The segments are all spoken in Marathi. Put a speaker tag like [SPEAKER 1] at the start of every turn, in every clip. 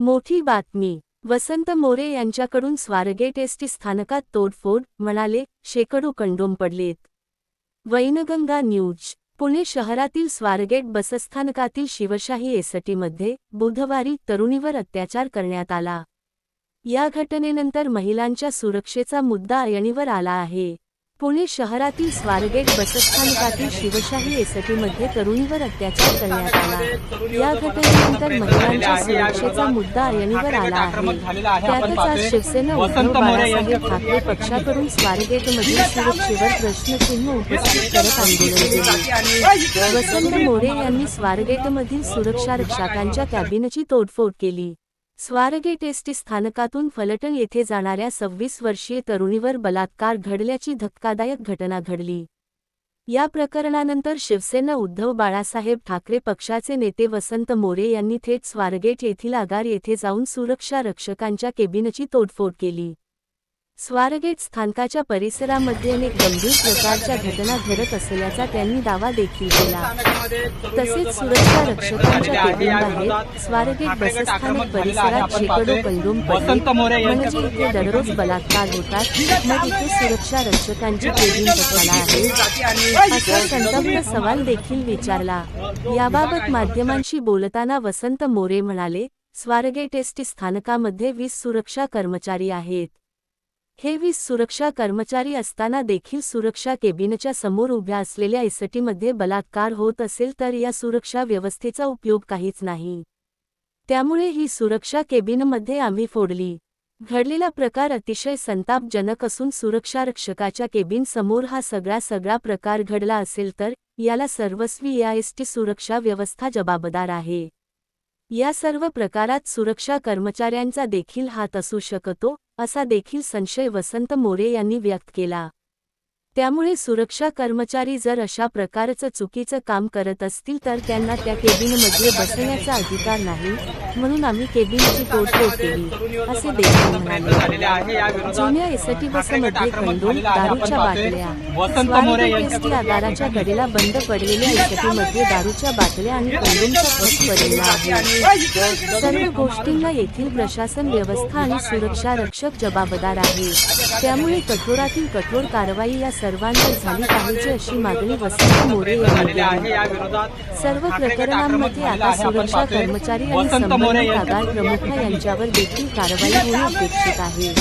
[SPEAKER 1] मोठी बातमी. वसंत मोरे यांच्याकडून स्वारगेट एसटी स्थानकात तोडफोड म्हणाले शेकडो कंडोम पडलेत. वैनगंगा न्यूज. पुणे शहरातील स्वारगेट बसस्थानकातील शिवशाही एसटीमध्ये बुधवारी तरुणीवर अत्याचार करण्यात आला. या घटनेनंतर महिलांच्या सुरक्षेचा मुद्दा ऐरणीवर आला आहे. पुणे शहरातील स्वारगेट बसस्थानकातील शिवशाही एसटीमध्ये तरुणीवर अत्याचार करण्यात आला. या घटनेनंतर महिलांच्या सुरक्षेचा मुद्दा ऐरणीवर आला आहे. त्यातच आज शिवसेना उद्धव बाळासाहेब ठाकरे पक्षाकडून स्वारगेटमधील सुरक्षेवर प्रश्नचिन्ह उपस्थित करत आंदोलन केले. वसंत मोरे यांनी स्वारगेटमधील सुरक्षा रक्षकांच्या कॅबिनची तोडफोड केली. स्वारगेट एसटी स्थानकातून फलटण येथे जाणाऱ्या सव्वीस वर्षीय तरुणीवर बलात्कार घडल्याची धक्कादायक घटना घडली. या प्रकरणानंतर शिवसेना उद्धव बाळासाहेब ठाकरे पक्षाचे नेते वसंत मोरे यांनी थेट स्वारगेट येथील आगार येथे जाऊन सुरक्षा रक्षकांच्या केबिनची तोडफोड केली. स्वारगेट स्थानकाच्या परिसरामध्ये अनेक गंभीर प्रकारच्या घटना घडत असल्याचा त्यांनी दावा देखील केला. तसेच सुरक्षा रक्षकांच्या आहेत स्वारगेट बसस्थानक परिसरात शेकडो कंडोम पडले म्हणजे इथे दररोज बलात्कार होतात. मग इथे सुरक्षा रक्षकांची केबिन कशाला आहे? असा संतप्त सवाल देखील विचारला. याबाबत माध्यमांशी बोलताना वसंत मोरे म्हणाले स्वारगेट एसटी स्थानकामध्ये वीस सुरक्षा कर्मचारी आहेत. हे वीस सुरक्षा कर्मचारी असताना देखील सुरक्षा केबिनच्या समोर उभ्या असलेल्या एसटीमध्ये बलात्कार होत असेल तर या सुरक्षा व्यवस्थेचा उपयोग काहीच नाही. त्यामुळे ही सुरक्षा केबिनमध्ये आम्ही फोडली. घडलेला प्रकार अतिशय संतापजनक असून सुरक्षारक्षकाच्या केबिन समोर हा सगळा सगळा प्रकार घडला असेल तर याला सर्वस्वी या एसटी सुरक्षा व्यवस्था जबाबदार आहे. या सर्व प्रकारात सुरक्षा कर्मचाऱ्यांचा देखील हात असू शकतो असा देखील संशय वसंत मोरे यांनी व्यक्त केला. त्यामुळे सुरक्षा कर्मचारी जर अशा प्रकारचं चुकीचं काम करत असतील तर त्यांना त्या केबिनमध्ये बसण्याचा अधिकार नाही म्हणून आम्ही केबिनची तोडफोड केली असे देखील म्हणाले. जुन्या एसटी बसमध्ये खंडून दारूच्या बाटल्या एसटी आगाराच्या कडेला बंद पडलेल्या एसटीमध्ये दारूच्या बाटल्या आणि कंडोमचा खस पडलेला आहे. सर्व गोष्टींना येथील प्रशासन व्यवस्था आणि सुरक्षा रक्षक जबाबदार आहे. त्यामुळे कठोरातील कठोर कारवाई या सर्वांवर झाली पाहिजे अशी मागणी वसंत मोरे यांनी केली सर्व प्रकरणांमध्ये आता सुरक्षा कर्मचारी आणि संबंधित आगार प्रमुख यांच्यावर देखील कारवाई होणे अपेक्षित आहे.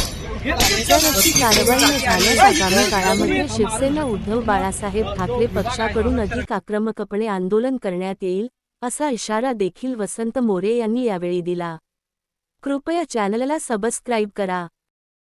[SPEAKER 1] जर अशी कारवाई न झाल्यास आगामी काळामध्ये शिवसेना उद्धव बाळासाहेब ठाकरे पक्षाकडून अधिक आक्रमकपणे आंदोलन करण्यात येईल असा इशारा देखील वसंत मोरे यांनी यावेळी दिला. कृपया चॅनलला सबस्क्राईब करा.